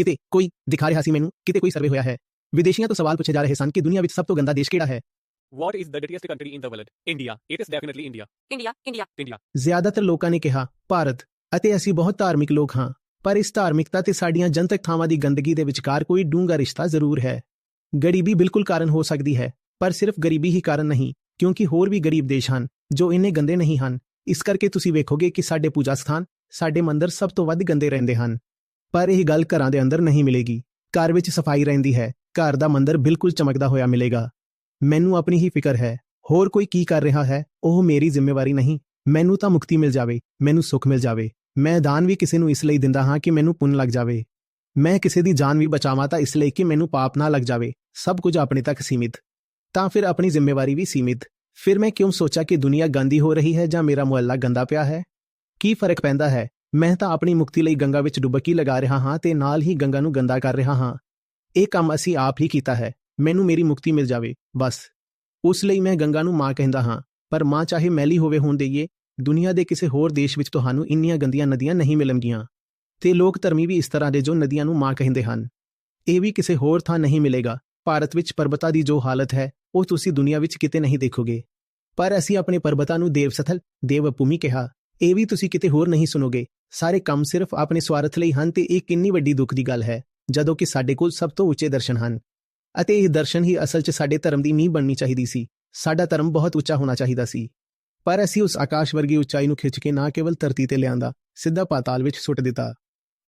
ਕਿਤੇ ਕੋਈ ਦਿਖਾ ਰਿਹਾ ਸੀ ਮੈਨੂੰ ਕਿਤੇ ਕੋਈ ਸਰਵੇ ਹੋਇਆ ਹੈ ਵਿਦੇਸ਼ੀਆਂ ਤੋਂ ਸਵਾਲ ਪੁੱਛੇ ਜਾ ਰਹੇ ਸਨ ਕਿ ਦੁਨੀਆ ਵਿੱਚ ਸਭ ਤੋਂ ਗੰਦਾ ਦੇਸ਼ ਕਿਹੜਾ ਹੈ What is the dirtiest country in the world? India. It is definitely India. India, India. India. ਜ਼ਿਆਦਾਤਰ ਲੋਕਾਂ ਨੇ ਕਿਹਾ ਭਾਰਤ ਅਤੇ ਅਸੀਂ ਬਹੁਤ ਧਾਰਮਿਕ ਲੋਕ ਹਾਂ ਪਰ ਇਸ ਧਾਰਮਿਕਤਾ ਤੇ ਸਾਡੀਆਂ ਜਨਤਕ ਥਾਵਾਂ ਦੀ ਗੰਦਗੀ ਦੇ ਵਿਚਕਾਰ ਕੋਈ ਡੂੰਘਾ ਰਿਸ਼ਤਾ ਜ਼ਰੂਰ ਹੈ ਗਰੀਬੀ ਬਿਲਕੁਲ ਕਾਰਨ ਹੋ ਸਕਦੀ ਹੈ ਪਰ ਸਿਰਫ ਗਰੀਬੀ ਹੀ ਕਾਰਨ ਨਹੀਂ ਕਿਉਂਕਿ ਹੋਰ ਵੀ ਗਰੀਬ ਦੇਸ਼ ਹਨ ਜੋ ਇੰਨੇ ਗੰਦੇ ਨਹੀਂ ਹਨ ਇਸ ਕਰਕੇ ਤੁਸੀਂ ਵੇਖੋਗੇ ਕਿ ਸਾਡੇ ਪੂਜਾ ਸਥਾਨ ਸਾਡੇ ਮੰਦਰ ਸਭ ਤੋਂ ਵੱਧ ਗੰਦੇ ਰਹਿੰਦੇ ਹਨ ਪਰ ਇਹ ਗੱਲ ਘਰਾਂ ਦੇ ਅੰਦਰ ਨਹੀਂ ਮਿਲੇਗੀ। ਘਰ ਵਿੱਚ ਸਫ਼ਾਈ ਰਹਿੰਦੀ ਹੈ। ਘਰ ਦਾ ਮੰਦਰ ਬਿਲਕੁਲ ਚਮਕਦਾ ਹੋਇਆ ਮਿਲੇਗਾ। ਮੈਨੂੰ ਆਪਣੀ ਹੀ ਫਿਕਰ ਹੈ। ਹੋਰ ਕੋਈ ਕੀ ਕਰ ਰਿਹਾ ਹੈ? ਉਹ ਮੇਰੀ ਜ਼ਿੰਮੇਵਾਰੀ ਨਹੀਂ। ਮੈਨੂੰ ਤਾਂ ਮੁਕਤੀ ਮਿਲ ਜਾਵੇ। ਮੈਨੂੰ ਸੁੱਖ ਮਿਲ ਜਾਵੇ। ਮੈਂ ਦਾਨ ਵੀ ਕਿਸੇ ਨੂੰ ਇਸ ਲਈ ਦਿੰਦਾ ਹਾਂ ਕਿ ਮੈਨੂੰ ਪੁੰਨ ਲੱਗ ਜਾਵੇ। ਮੈਂ ਕਿਸੇ ਦੀ ਜਾਨ ਵੀ ਬਚਾਵਾਂ ਤਾਂ ਇਸ ਲਈ ਕਿ ਮੈਨੂੰ ਪਾਪ ਨਾ ਲੱਗ ਜਾਵੇ। ਸਭ ਕੁਝ ਆਪਣੇ ਤੱਕ ਸੀਮਿਤ। ਤਾਂ ਫਿਰ ਆਪਣੀ ਜ਼ਿੰਮੇਵਾਰੀ ਵੀ ਸੀਮਿਤ। ਫਿਰ ਮੈਂ ਕਿਉਂ ਸੋਚਾਂ ਕਿ ਦੁਨੀਆ ਗੰਦੀ ਹੋ ਰਹੀ ਹੈ ਜਾਂ ਮੇਰਾ ਮੁਹੱਲਾ ਗੰਦਾ ਪਿਆ ਹੈ? ਕੀ ਫ਼ਰਕ ਪੈਂਦਾ ਹੈ? ਮੈਂ ਤਾਂ ਆਪਣੀ ਮੁਕਤੀ ਲਈ ਗੰਗਾ ਵਿੱਚ ਡੁਬਕੀ ਲਗਾ ਰਿਹਾ ਹਾਂ ਤੇ ਨਾਲ ਹੀ ਗੰਗਾ ਨੂੰ ਗੰਦਾ ਕਰ ਰਿਹਾ ਹਾਂ। ਇਹ ਕੰਮ ਅਸੀਂ ਆਪ ਹੀ ਕੀਤਾ ਹੈ। ਮੈਨੂੰ ਮੇਰੀ ਮੁਕਤੀ ਮਿਲ ਜਾਵੇ, ਬਸ। ਉਸ ਲਈ ਮੈਂ ਗੰਗਾ ਨੂੰ ਮਾਂ ਕਹਿੰਦਾ ਹਾਂ, ਪਰ ਮਾਂ ਚਾਹੇ ਮੈਲੀ ਹੋਵੇ ਹੋਣ ਦੇਈਏ, ਦੁਨੀਆ ਦੇ ਕਿਸੇ ਹੋਰ ਦੇਸ਼ ਵਿੱਚ ਤੁਹਾਨੂੰ ਇੰਨੀਆਂ ਗੰਦੀਆਂ ਨਦੀਆਂ ਨਹੀਂ ਮਿਲਣਗੀਆਂ। ਤੇ ਲੋਕ ਧਰਮੀ ਵੀ ਇਸ ਤਰ੍ਹਾਂ ਦੇ ਜੋ ਨਦੀਆਂ ਨੂੰ ਮਾਂ ਕਹਿੰਦੇ ਹਨ। ਇਹ ਵੀ ਕਿਸੇ ਹੋਰ ਥਾਂ ਨਹੀਂ ਮਿਲੇਗਾ। ਭਾਰਤ ਵਿੱਚ ਪਰਬਤਾਂ ਦੀ ਜੋ ਹਾਲਤ ਹੈ, ਉਹ ਤੁਸੀਂ ਦੁਨੀਆ ਵਿੱਚ ਕਿਤੇ ਨਹੀਂ ਦੇਖੋਗੇ। ਪਰ ਅਸੀਂ ਆਪਣੇ ਪਰਬਤਾਂ ਨੂੰ ਦੇਵਸਥਲ, ਦੇਵਭੂਮੀ ਕਿਹਾ ਇਹ ਵੀ ਤੁਸੀਂ ਕਿਤੇ ਹੋਰ ਨਹੀਂ ਸੁਣੋਗੇ। ਸਾਰੇ ਕੰਮ ਸਿਰਫ ਆਪਣੇ ਸਵਾਰਥ ਲਈ ਹਨ ਤੇ ਇਹ ਕਿੰਨੀ ਵੱਡੀ ਦੁੱਖ ਦੀ ਗੱਲ ਹੈ, ਜਦੋਂ ਕਿ ਸਾਡੇ ਕੋਲ ਸਭ ਤੋਂ ਉੱਚੇ ਦਰਸ਼ਨ ਹਨ। ਅਤੇ ਇਹ ਦਰਸ਼ਨ ਹੀ ਅਸਲ 'ਚ ਸਾਡੇ ਧਰਮ ਦੀ ਨੀਂਹ ਬਣਨੀ ਚਾਹੀਦੀ ਸੀ। ਸਾਡਾ ਧਰਮ ਬਹੁਤ ਉੱਚਾ ਹੋਣਾ ਚਾਹੀਦਾ ਸੀ। ਪਰ ਅਸੀਂ ਉਸ ਆਕਾਸ਼ ਵਰਗੀ ਉਚਾਈ ਨੂੰ ਖਿੱਚ ਕੇ ਨਾ ਕੇਵਲ ਧਰਤੀ ਤੇ ਲਿਆਂਦਾ, ਸਿੱਧਾ ਪਾਤਾਲ ਵਿੱਚ ਸੁੱਟ ਦਿੱਤਾ।